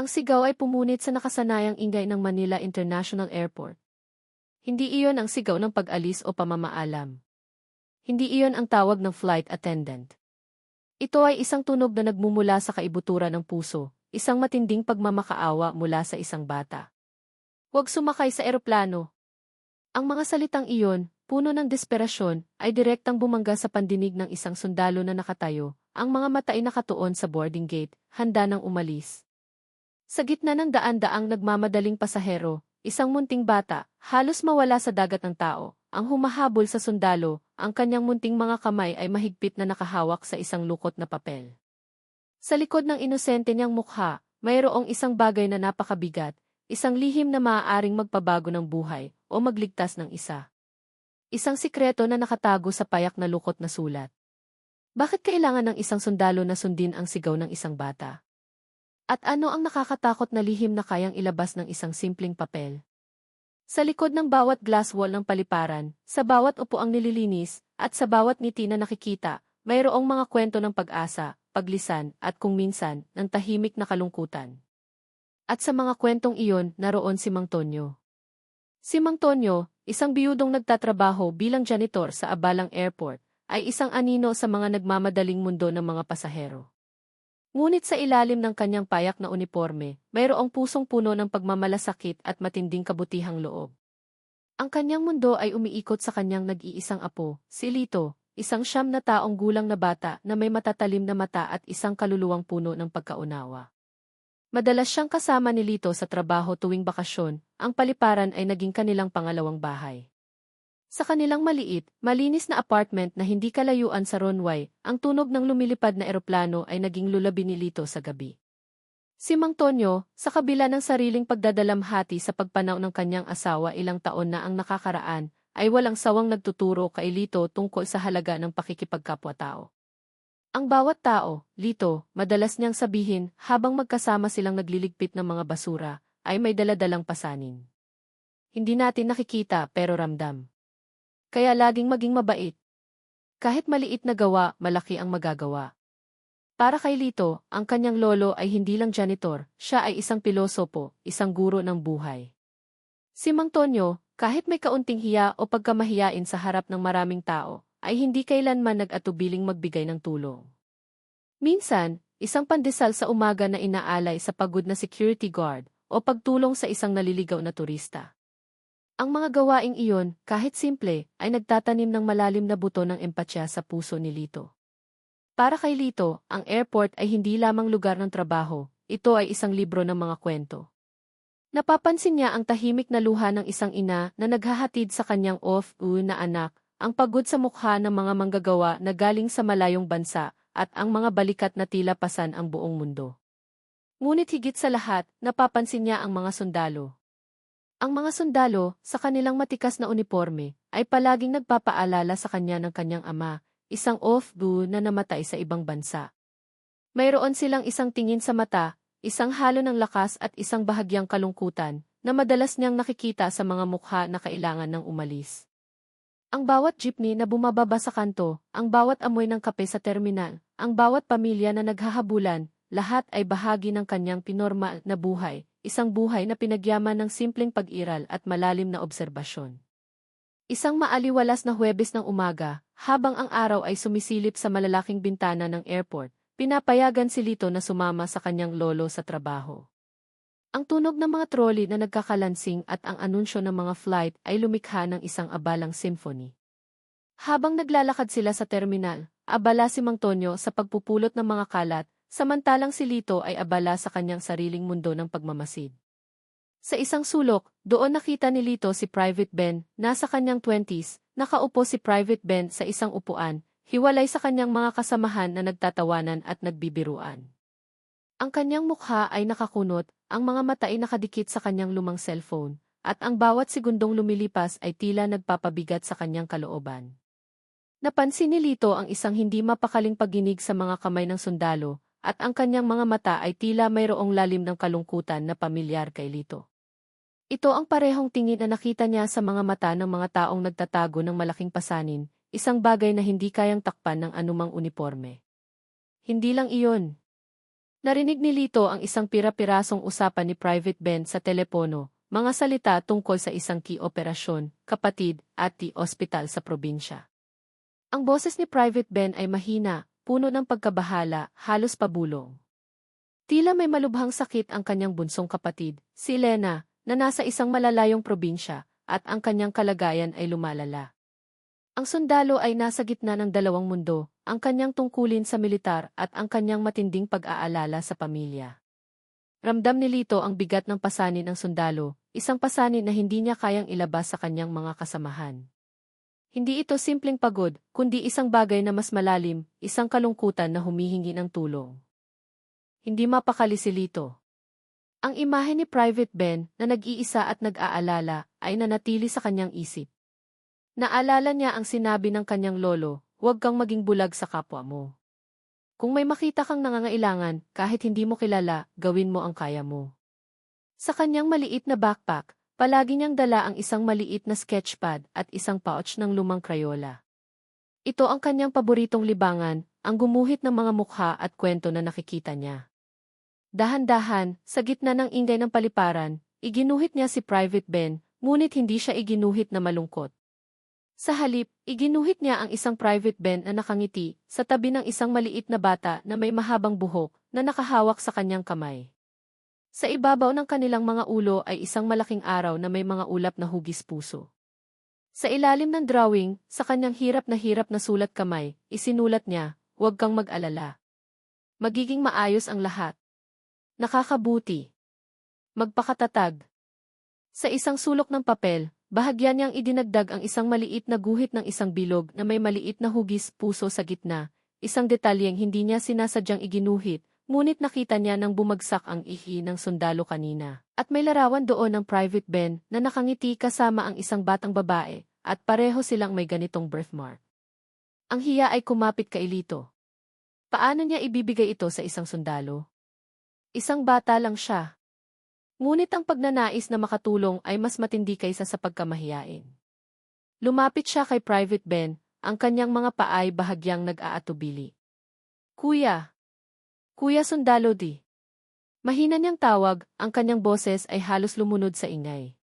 Ang sigaw ay pumunit sa nakasanayang ingay ng Manila International Airport. Hindi iyon ang sigaw ng pag-alis o pamamaalam. Hindi iyon ang tawag ng flight attendant. Ito ay isang tunog na nagmumula sa kaibuturan ng puso, isang matinding pagmamakaawa mula sa isang bata. Huwag sumakay sa eroplano. Ang mga salitang iyon, puno ng desperasyon, ay direktang bumangga sa pandinig ng isang sundalo na nakatayo, ang mga mata ay nakatuon sa boarding gate, handa nang umalis. Sa gitna ng daan-daang nagmamadaling pasahero, isang munting bata, halos mawala sa dagat ng tao, ang humahabol sa sundalo, ang kanyang munting mga kamay ay mahigpit na nakahawak sa isang lukot na papel. Sa likod ng inosente niyang mukha, mayroong isang bagay na napakabigat, isang lihim na maaaring magpabago ng buhay o magligtas ng isa. Isang sikreto na nakatago sa payak na lukot na sulat. Bakit kailangan ng isang sundalo na sundin ang sigaw ng isang bata? At ano ang nakakatakot na lihim na kayang ilabas ng isang simpleng papel? Sa likod ng bawat glass wall ng paliparan, sa bawat upuang nililinis, at sa bawat ngiti na nakikita, mayroong mga kwento ng pag-asa, paglisan, at kung minsan, ng tahimik na kalungkutan. At sa mga kwentong iyon, naroon si Mang Tonyo. Si Mang Tonyo, isang biyudong nagtatrabaho bilang janitor sa Abalang Airport, ay isang anino sa mga nagmamadaling mundo ng mga pasahero. Ngunit sa ilalim ng kanyang payak na uniforme, mayroong pusong puno ng pagmamalasakit at matinding kabutihang loob. Ang kanyang mundo ay umiikot sa kanyang nag-iisang apo, si Lito, isang siyam na taong gulang na bata na may matatalim na mata at isang kaluluwang puno ng pagkaunawa. Madalas siyang kasama ni Lito sa trabaho tuwing bakasyon, ang paliparan ay naging kanilang pangalawang bahay. Sa kanilang maliit, malinis na apartment na hindi kalayuan sa runway, ang tunog ng lumilipad na eroplano ay naging lulabi ni sa gabi. Si Mang Tonyo, sa kabila ng sariling pagdadalamhati sa pagpanaw ng kanyang asawa ilang taon na ang nakakaraan, ay walang sawang nagtuturo kay Lito tungkol sa halaga ng pakikipagkapwa-tao. Ang bawat tao, Lito, madalas niyang sabihin habang magkasama silang nagliligpit ng mga basura, ay may daladalang pasanin. Hindi natin nakikita pero ramdam. Kaya laging maging mabait. Kahit maliit na gawa, malaki ang magagawa. Para kay Lito, ang kanyang lolo ay hindi lang janitor, siya ay isang pilosopo, isang guro ng buhay. Si Mang Tonyo, kahit may kaunting hiya o pagkamahiyain sa harap ng maraming tao, ay hindi kailanman nag-atubiling magbigay ng tulong. Minsan, isang pandesal sa umaga na inaalay sa pagod na security guard o pagtulong sa isang naliligaw na turista. Ang mga gawaing iyon, kahit simple, ay nagtatanim ng malalim na buto ng empatya sa puso ni Lito. Para kay Lito, ang airport ay hindi lamang lugar ng trabaho, ito ay isang libro ng mga kwento. Napapansin niya ang tahimik na luha ng isang ina na naghahatid sa kanyang off-u na anak, ang pagod sa mukha ng mga manggagawa na galing sa malayong bansa, at ang mga balikat na tila pasan ang buong mundo. Ngunit higit sa lahat, napapansin niya ang mga sundalo, ang mga sundalo, sa kanilang matikas na uniforme, ay palaging nagpapaalala sa kanya ng kanyang ama, isang off-bu na namatay sa ibang bansa. Mayroon silang isang tingin sa mata, isang halo ng lakas at isang bahagyang kalungkutan, na madalas niyang nakikita sa mga mukha na kailangan ng umalis. Ang bawat jeepney na bumababa sa kanto, ang bawat amoy ng kape sa terminal, ang bawat pamilya na naghahabulan, lahat ay bahagi ng kanyang pinormal na buhay, isang buhay na pinagyaman ng simpleng pag-iral at malalim na obserbasyon. Isang maaliwalas na Huwebes ng umaga, habang ang araw ay sumisilip sa malalaking bintana ng airport, pinapayagan si Lito na sumama sa kanyang lolo sa trabaho. Ang tunog ng mga trolley na nagkakalansing at ang anunsyo ng mga flight ay lumikha ng isang abalang symphony. Habang naglalakad sila sa terminal, abala si Mang Tonyo sa pagpupulot ng mga kalat, Samantalang si Lito ay abala sa kanyang sariling mundo ng pagmamasid. Sa isang sulok, doon nakita ni Lito si Private Ben, nasa kanyang 20s, nakaupo si Private Ben sa isang upuan, hiwalay sa kanyang mga kasamahan na nagtatawanan at nagbibiruan. Ang kanyang mukha ay nakakunot, ang mga mata ay nakadikit sa kanyang lumang cellphone, at ang bawat segundong lumilipas ay tila nagpapabigat sa kanyang kalooban. Napansin ni Lito ang isang hindi mapakaling pagginig sa mga kamay ng sundalo, at ang kanyang mga mata ay tila mayroong lalim ng kalungkutan na pamilyar kay Lito. Ito ang parehong tingin na nakita niya sa mga mata ng mga taong nagtatago ng malaking pasanin, isang bagay na hindi kayang takpan ng anumang uniforme. Hindi lang iyon. Narinig ni Lito ang isang pira-pirasong usapan ni Private Ben sa telepono, mga salita tungkol sa isang key operasyon, kapatid, at di ospital sa probinsya. Ang boses ni Private Ben ay mahina, puno ng pagkabahala, halos pabulong. Tila may malubhang sakit ang kanyang bunsong kapatid, si Lena, na nasa isang malalayong probinsya, at ang kanyang kalagayan ay lumalala. Ang sundalo ay nasa gitna ng dalawang mundo, ang kanyang tungkulin sa militar at ang kanyang matinding pag-aalala sa pamilya. Ramdam ni Lito ang bigat ng pasanin ng sundalo, isang pasanin na hindi niya kayang ilabas sa kanyang mga kasamahan. Hindi ito simpleng pagod, kundi isang bagay na mas malalim, isang kalungkutan na humihingi ng tulong. Hindi mapakali si Lito. Ang imahe ni Private Ben na nag-iisa at nag-aalala ay nanatili sa kanyang isip. Naalala niya ang sinabi ng kanyang lolo, huwag kang maging bulag sa kapwa mo. Kung may makita kang nangangailangan, kahit hindi mo kilala, gawin mo ang kaya mo. Sa kanyang maliit na backpack, palagi niyang dala ang isang maliit na sketchpad at isang pouch ng lumang krayola. Ito ang kanyang paboritong libangan, ang gumuhit ng mga mukha at kwento na nakikita niya. Dahan-dahan, sa gitna ng ingay ng paliparan, iginuhit niya si Private Ben, ngunit hindi siya iginuhit na malungkot. Sa halip, iginuhit niya ang isang private Ben na nakangiti sa tabi ng isang maliit na bata na may mahabang buhok na nakahawak sa kanyang kamay. Sa ibabaw ng kanilang mga ulo ay isang malaking araw na may mga ulap na hugis puso. Sa ilalim ng drawing, sa kanyang hirap na hirap na sulat kamay, isinulat niya, huwag kang mag-alala. Magiging maayos ang lahat. Nakakabuti. Magpakatatag. Sa isang sulok ng papel, Bahagyan niyang idinagdag ang isang maliit na guhit ng isang bilog na may maliit na hugis puso sa gitna, isang detalyeng hindi niya sinasadyang iginuhit, ngunit nakita niya nang bumagsak ang ihi ng sundalo kanina. At may larawan doon ng private Ben na nakangiti kasama ang isang batang babae, at pareho silang may ganitong birthmark. Ang hiya ay kumapit kay Lito. Paano niya ibibigay ito sa isang sundalo? Isang bata lang siya, Ngunit ang pagnanais na makatulong ay mas matindi kaysa sa pagkamahiyain. Lumapit siya kay Private Ben, ang kanyang mga paay bahagyang nag-aatubili. Kuya! Kuya Sundalo di. Mahina niyang tawag, ang kanyang boses ay halos lumunod sa ingay.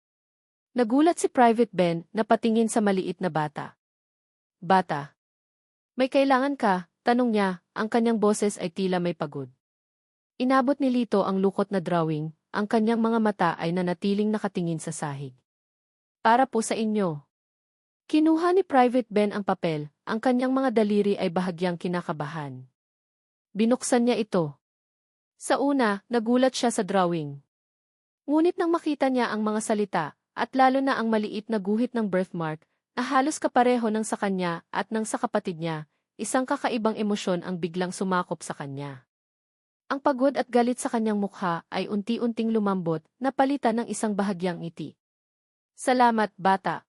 Nagulat si Private Ben na patingin sa maliit na bata. Bata. May kailangan ka, tanong niya, ang kanyang boses ay tila may pagod. Inabot ni Lito ang lukot na drawing, ang kanyang mga mata ay nanatiling nakatingin sa sahig. Para po sa inyo. Kinuha ni Private Ben ang papel, ang kanyang mga daliri ay bahagyang kinakabahan. Binuksan niya ito. Sa una, nagulat siya sa drawing. Ngunit nang makita niya ang mga salita, at lalo na ang maliit na guhit ng birthmark, na halos kapareho ng sa kanya at ng sa kapatid niya, isang kakaibang emosyon ang biglang sumakop sa kanya. Ang pagod at galit sa kanyang mukha ay unti-unting lumambot na palitan ng isang bahagyang ngiti. Salamat, bata.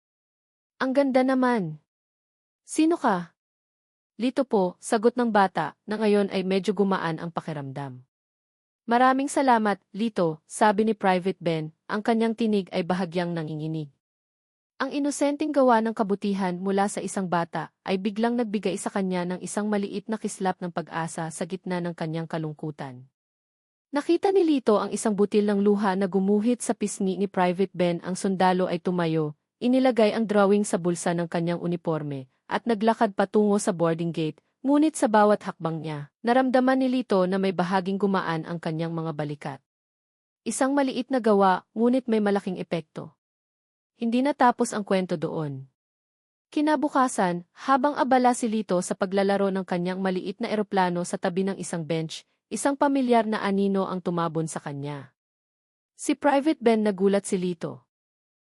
Ang ganda naman. Sino ka? Lito po, sagot ng bata, na ngayon ay medyo gumaan ang pakiramdam. Maraming salamat, Lito, sabi ni Private Ben, ang kanyang tinig ay bahagyang nanginginig. Ang inosenteng gawa ng kabutihan mula sa isang bata ay biglang nagbigay sa kanya ng isang maliit na kislap ng pag-asa sa gitna ng kanyang kalungkutan. Nakita ni Lito ang isang butil ng luha na gumuhit sa pisngi ni Private Ben ang sundalo ay tumayo, inilagay ang drawing sa bulsa ng kanyang uniforme, at naglakad patungo sa boarding gate, ngunit sa bawat hakbang niya, naramdaman ni Lito na may bahaging gumaan ang kanyang mga balikat. Isang maliit na gawa, ngunit may malaking epekto. Hindi natapos ang kwento doon. Kinabukasan, habang abala si Lito sa paglalaro ng kanyang maliit na eroplano sa tabi ng isang bench, isang pamilyar na anino ang tumabon sa kanya. Si Private Ben nagulat si Lito.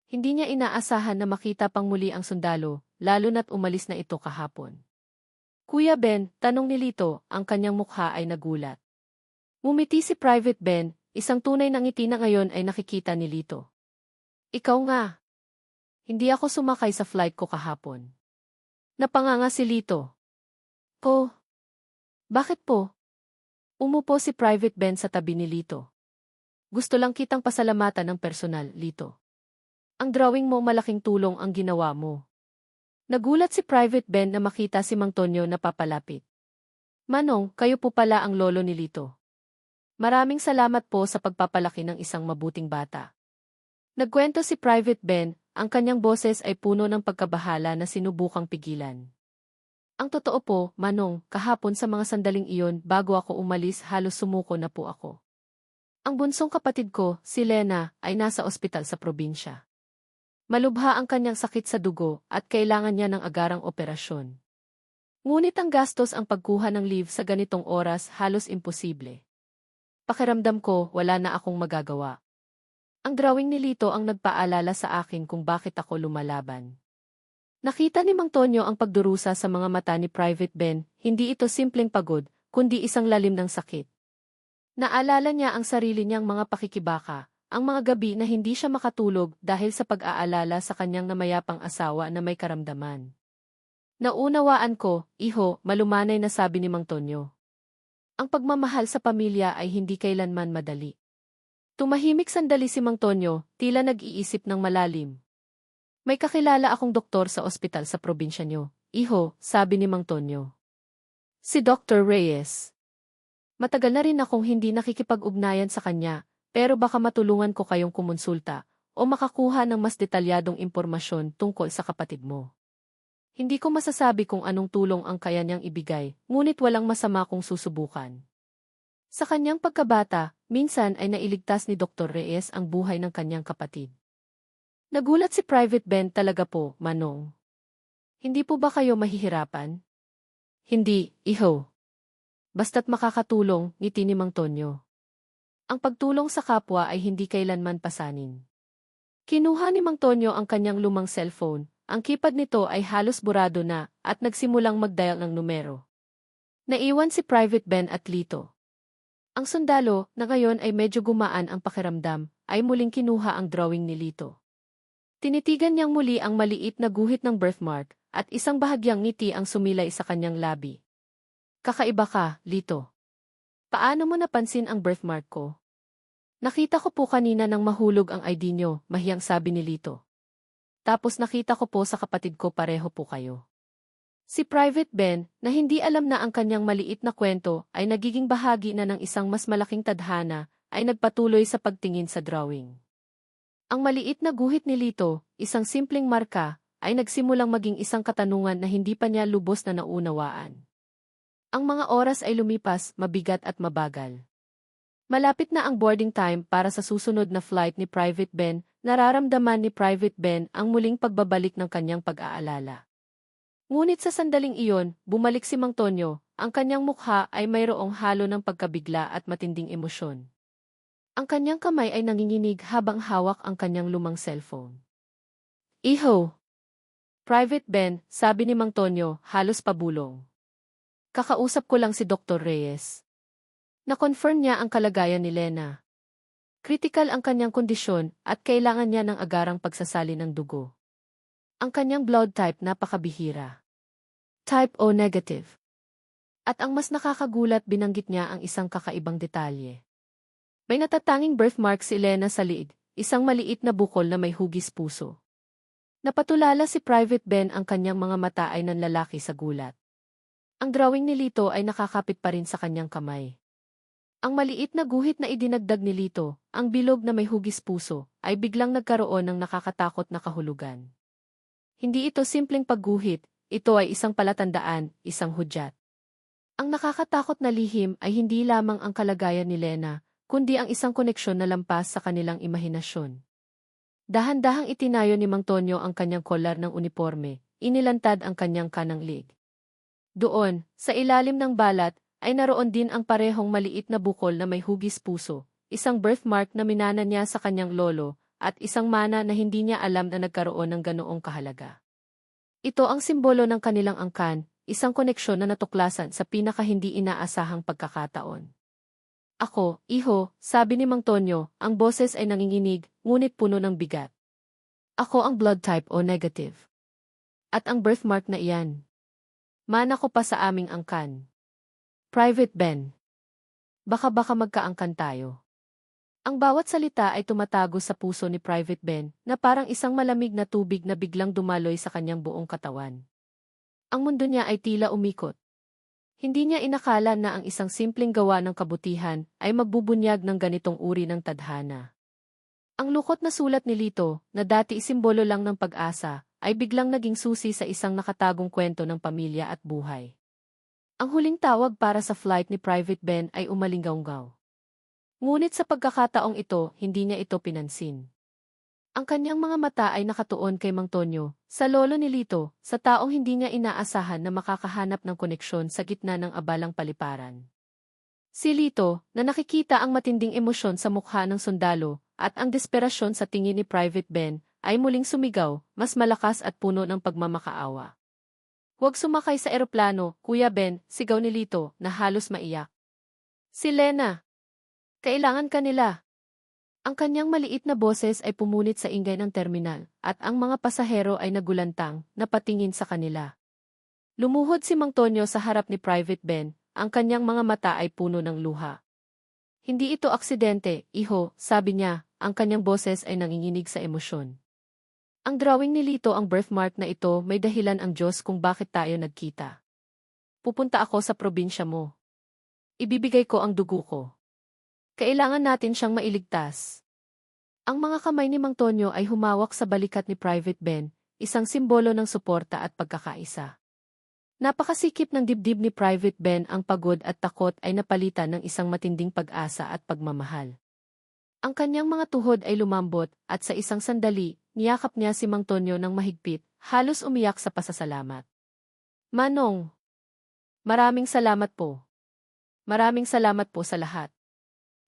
Hindi niya inaasahan na makita pang muli ang sundalo, lalo na't umalis na ito kahapon. Kuya Ben, tanong ni Lito, ang kanyang mukha ay nagulat. Mumiti si Private Ben, isang tunay na ngiti na ngayon ay nakikita ni Lito. Ikaw nga, hindi ako sumakay sa flight ko kahapon. Napanganga si Lito. Po. Bakit po? Umupo si Private Ben sa tabi ni Lito. Gusto lang kitang pasalamatan ng personal, Lito. Ang drawing mo malaking tulong ang ginawa mo. Nagulat si Private Ben na makita si Mang Tonyo na papalapit. Manong, kayo po pala ang lolo ni Lito. Maraming salamat po sa pagpapalaki ng isang mabuting bata. Nagkwento si Private Ben, ang kanyang boses ay puno ng pagkabahala na sinubukang pigilan. Ang totoo po, Manong, kahapon sa mga sandaling iyon bago ako umalis halos sumuko na po ako. Ang bunsong kapatid ko, si Lena, ay nasa ospital sa probinsya. Malubha ang kanyang sakit sa dugo at kailangan niya ng agarang operasyon. Ngunit ang gastos ang pagkuha ng leave sa ganitong oras halos imposible. Pakiramdam ko wala na akong magagawa. Ang drawing ni Lito ang nagpaalala sa akin kung bakit ako lumalaban. Nakita ni Mang Tonyo ang pagdurusa sa mga mata ni Private Ben, hindi ito simpleng pagod, kundi isang lalim ng sakit. Naalala niya ang sarili niyang mga pakikibaka, ang mga gabi na hindi siya makatulog dahil sa pag-aalala sa kanyang namayapang asawa na may karamdaman. Naunawaan ko, iho, malumanay na sabi ni Mang Tonyo. Ang pagmamahal sa pamilya ay hindi kailanman madali. Tumahimik sandali si Mang Tonyo, tila nag-iisip ng malalim. May kakilala akong doktor sa ospital sa probinsya niyo. Iho, sabi ni Mang Tonyo. Si Dr. Reyes. Matagal na rin akong hindi nakikipag-ugnayan sa kanya, pero baka matulungan ko kayong kumonsulta o makakuha ng mas detalyadong impormasyon tungkol sa kapatid mo. Hindi ko masasabi kung anong tulong ang kaya niyang ibigay, ngunit walang masama kung susubukan. Sa kanyang pagkabata, minsan ay nailigtas ni Dr. Reyes ang buhay ng kanyang kapatid. Nagulat si Private Ben talaga po, Manong. Hindi po ba kayo mahihirapan? Hindi, iho. Basta't makakatulong, ngiti ni Mang Tonyo. Ang pagtulong sa kapwa ay hindi kailanman pasanin. Kinuha ni Mang Tonyo ang kanyang lumang cellphone, ang keypad nito ay halos burado na at nagsimulang mag-dial ng numero. Naiwan si Private Ben at Lito. Ang sundalo, na ngayon ay medyo gumaan ang pakiramdam, ay muling kinuha ang drawing ni Lito. Tinitigan niyang muli ang maliit na guhit ng birthmark at isang bahagyang ngiti ang sumilay sa kanyang labi. Kakaiba ka, Lito. Paano mo napansin ang birthmark ko? Nakita ko po kanina nang mahulog ang ID nyo, mahiyang sabi ni Lito. Tapos nakita ko po sa kapatid ko pareho po kayo. Si Private Ben, na hindi alam na ang kanyang maliit na kwento ay nagiging bahagi na ng isang mas malaking tadhana, ay nagpatuloy sa pagtingin sa drawing. Ang maliit na guhit ni Lito, isang simpleng marka, ay nagsimulang maging isang katanungan na hindi pa niya lubos na naunawaan. Ang mga oras ay lumipas, mabigat at mabagal. Malapit na ang boarding time para sa susunod na flight ni Private Ben, nararamdaman ni Private Ben ang muling pagbabalik ng kanyang pag-aalala. Ngunit sa sandaling iyon, bumalik si Mang Tonyo, ang kanyang mukha ay mayroong halo ng pagkabigla at matinding emosyon. Ang kanyang kamay ay nanginginig habang hawak ang kanyang lumang cellphone. Iho! Private Ben, sabi ni Mang Tonyo, halos pabulong. Kakausap ko lang si Dr. Reyes. Na-confirm niya ang kalagayan ni Lena. Critical ang kanyang kondisyon at kailangan niya ng agarang pagsasali ng dugo. Ang kanyang blood type napakabihira. Type O negative. At ang mas nakakagulat binanggit niya ang isang kakaibang detalye. May natatanging birthmark si Lena sa liig, isang maliit na bukol na may hugis puso. Napatulala si Private Ben ang kanyang mga mata ay nanlalaki sa gulat. Ang drawing ni Lito ay nakakapit pa rin sa kanyang kamay. Ang maliit na guhit na idinagdag ni Lito, ang bilog na may hugis puso, ay biglang nagkaroon ng nakakatakot na kahulugan. Hindi ito simpleng pagguhit, ito ay isang palatandaan, isang hudyat. Ang nakakatakot na lihim ay hindi lamang ang kalagayan ni Lena, kundi ang isang koneksyon na lampas sa kanilang imahinasyon. Dahan-dahang itinayo ni Mang Tonyo ang kanyang kolar ng uniforme, inilantad ang kanyang kanang lig. Doon, sa ilalim ng balat, ay naroon din ang parehong maliit na bukol na may hugis puso, isang birthmark na minana niya sa kanyang lolo, at isang mana na hindi niya alam na nagkaroon ng ganoong kahalaga. Ito ang simbolo ng kanilang angkan, isang koneksyon na natuklasan sa pinaka hindi inaasahang pagkakataon. Ako, iho, sabi ni Mang Tonyo, ang boses ay nanginginig, ngunit puno ng bigat. Ako ang blood type o negative. At ang birthmark na iyan. Mana ko pa sa aming angkan. Private Ben. Baka-baka magkaangkan tayo. Ang bawat salita ay tumatago sa puso ni Private Ben na parang isang malamig na tubig na biglang dumaloy sa kanyang buong katawan. Ang mundo niya ay tila umikot. Hindi niya inakala na ang isang simpleng gawa ng kabutihan ay magbubunyag ng ganitong uri ng tadhana. Ang lukot na sulat ni Lito, na dati isimbolo lang ng pag-asa, ay biglang naging susi sa isang nakatagong kwento ng pamilya at buhay. Ang huling tawag para sa flight ni Private Ben ay umalinggaw-ngaw. Ngunit sa pagkakataong ito, hindi niya ito pinansin. Ang kanyang mga mata ay nakatuon kay Mang Tonyo, sa lolo ni Lito, sa taong hindi niya inaasahan na makakahanap ng koneksyon sa gitna ng abalang paliparan. Si Lito, na nakikita ang matinding emosyon sa mukha ng sundalo, at ang desperasyon sa tingin ni Private Ben, ay muling sumigaw, mas malakas at puno ng pagmamakaawa. Huwag sumakay sa eroplano, Kuya Ben, sigaw ni Lito, na halos maiyak. Si Lena. Kailangan ka nila. Ang kanyang maliit na boses ay pumunit sa ingay ng terminal, at ang mga pasahero ay nagulantang, napatingin sa kanila. Lumuhod si Mang Tonyo sa harap ni Private Ben, ang kanyang mga mata ay puno ng luha. Hindi ito aksidente, iho, sabi niya, ang kanyang boses ay nanginginig sa emosyon. Ang drawing ni Lito ang birthmark na ito may dahilan ang Diyos kung bakit tayo nagkita. Pupunta ako sa probinsya mo. Ibibigay ko ang dugo ko. Kailangan natin siyang mailigtas. Ang mga kamay ni Mang Tonyo ay humawak sa balikat ni Private Ben, isang simbolo ng suporta at pagkakaisa. Napakasikip ng dibdib ni Private Ben ang pagod at takot ay napalitan ng isang matinding pag-asa at pagmamahal. Ang kanyang mga tuhod ay lumambot at sa isang sandali, niyakap niya si Mang Tonyo ng mahigpit, halos umiyak sa pasasalamat. Manong! Maraming salamat po. Maraming salamat po sa lahat.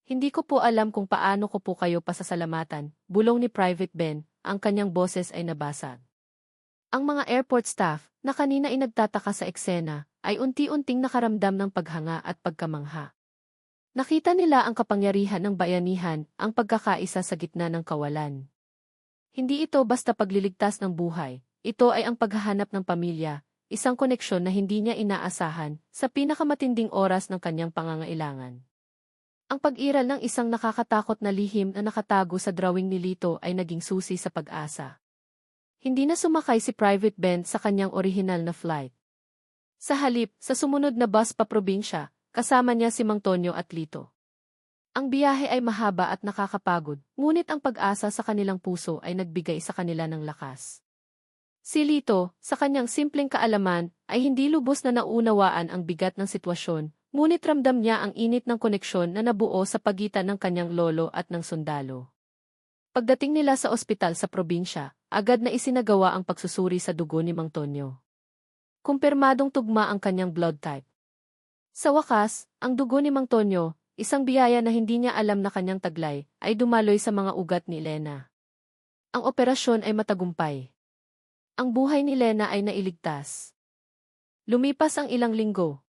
Hindi ko po alam kung paano ko po kayo pasasalamatan, bulong ni Private Ben, ang kanyang boses ay nabasag. Ang mga airport staff, na kanina ay nagtataka sa eksena, ay unti-unting nakaramdam ng paghanga at pagkamangha. Nakita nila ang kapangyarihan ng bayanihan, ang pagkakaisa sa gitna ng kawalan. Hindi ito basta pagliligtas ng buhay, ito ay ang paghahanap ng pamilya, isang koneksyon na hindi niya inaasahan sa pinakamatinding oras ng kanyang pangangailangan. Ang pag-iral ng isang nakakatakot na lihim na nakatago sa drawing ni Lito ay naging susi sa pag-asa. Hindi na sumakay si Private Ben sa kanyang orihinal na flight. Sa halip, sa sumunod na bus pa probinsya, Kasama niya si Mang Tonyo at Lito. Ang biyahe ay mahaba at nakakapagod, ngunit ang pag-asa sa kanilang puso ay nagbigay sa kanila ng lakas. Si Lito, sa kanyang simpleng kaalaman, ay hindi lubos na naunawaan ang bigat ng sitwasyon, ngunit ramdam niya ang init ng koneksyon na nabuo sa pagitan ng kanyang lolo at ng sundalo. Pagdating nila sa ospital sa probinsya, agad na isinagawa ang pagsusuri sa dugo ni Mang Tonyo. Kumpirmadong tugma ang kanyang blood type. Sa wakas, ang dugo ni Mang Tonyo, isang biyaya na hindi niya alam na kanyang taglay, ay dumaloy sa mga ugat ni Lena. Ang operasyon ay matagumpay. Ang buhay ni Lena ay nailigtas. Lumipas ang ilang linggo.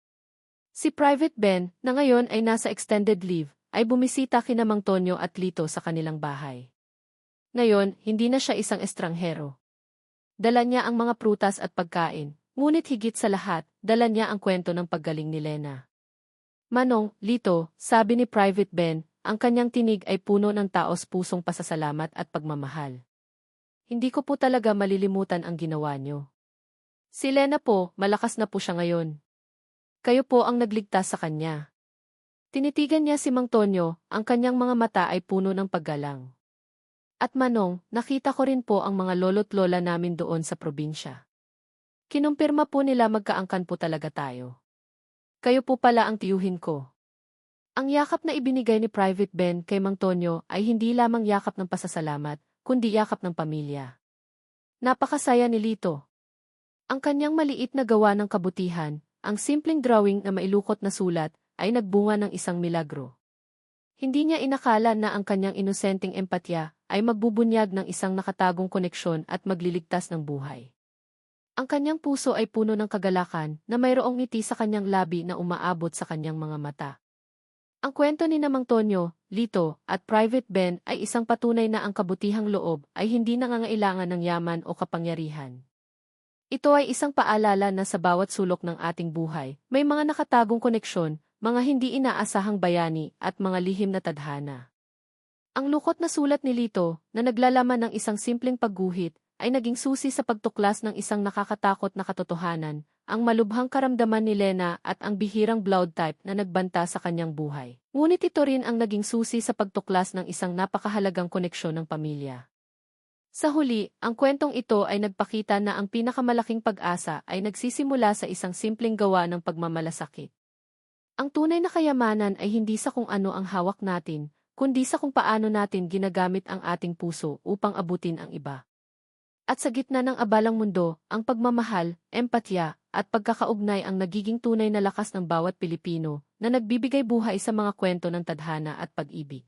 Si Private Ben, na ngayon ay nasa extended leave, ay bumisita kina Mang Tonyo at Lito sa kanilang bahay. Ngayon, hindi na siya isang estranghero. Dala niya ang mga prutas at pagkain, Ngunit higit sa lahat, dala niya ang kwento ng paggaling ni Lena. Manong, Lito, sabi ni Private Ben, ang kanyang tinig ay puno ng taos pusong pasasalamat at pagmamahal. Hindi ko po talaga malilimutan ang ginawa niyo. Si Lena po, malakas na po siya ngayon. Kayo po ang nagligtas sa kanya. Tinitigan niya si Mang Tonyo, ang kanyang mga mata ay puno ng paggalang. At Manong, nakita ko rin po ang mga lolo't lola namin doon sa probinsya. Kinumpirma po nila magkaangkan po talaga tayo. Kayo po pala ang tiyuhin ko. Ang yakap na ibinigay ni Private Ben kay Mang Tonyo ay hindi lamang yakap ng pasasalamat, kundi yakap ng pamilya. Napakasaya ni Lito. Ang kanyang maliit na gawa ng kabutihan, ang simpleng drawing na mailukot na sulat, ay nagbunga ng isang milagro. Hindi niya inakala na ang kanyang inosenteng empatya ay magbubunyag ng isang nakatagong koneksyon at magliligtas ng buhay. Ang kanyang puso ay puno ng kagalakan na mayroong ngiti sa kanyang labi na umaabot sa kanyang mga mata. Ang kwento ni Namang Tonyo, Lito, at Private Ben ay isang patunay na ang kabutihang loob ay hindi nangangailangan ng yaman o kapangyarihan. Ito ay isang paalala na sa bawat sulok ng ating buhay, may mga nakatagong koneksyon, mga hindi inaasahang bayani at mga lihim na tadhana. Ang lukot na sulat ni Lito, na naglalaman ng isang simpleng pagguhit, ay naging susi sa pagtuklas ng isang nakakatakot na katotohanan, ang malubhang karamdaman ni Lena at ang bihirang blood type na nagbanta sa kanyang buhay. Ngunit ito rin ang naging susi sa pagtuklas ng isang napakahalagang koneksyon ng pamilya. Sa huli, ang kwentong ito ay nagpakita na ang pinakamalaking pag-asa ay nagsisimula sa isang simpleng gawa ng pagmamalasakit. Ang tunay na kayamanan ay hindi sa kung ano ang hawak natin, kundi sa kung paano natin ginagamit ang ating puso upang abutin ang iba. At sa gitna ng abalang mundo, ang pagmamahal, empatya, at pagkakaugnay ang nagiging tunay na lakas ng bawat Pilipino na nagbibigay buhay sa mga kwento ng tadhana at pag-ibig.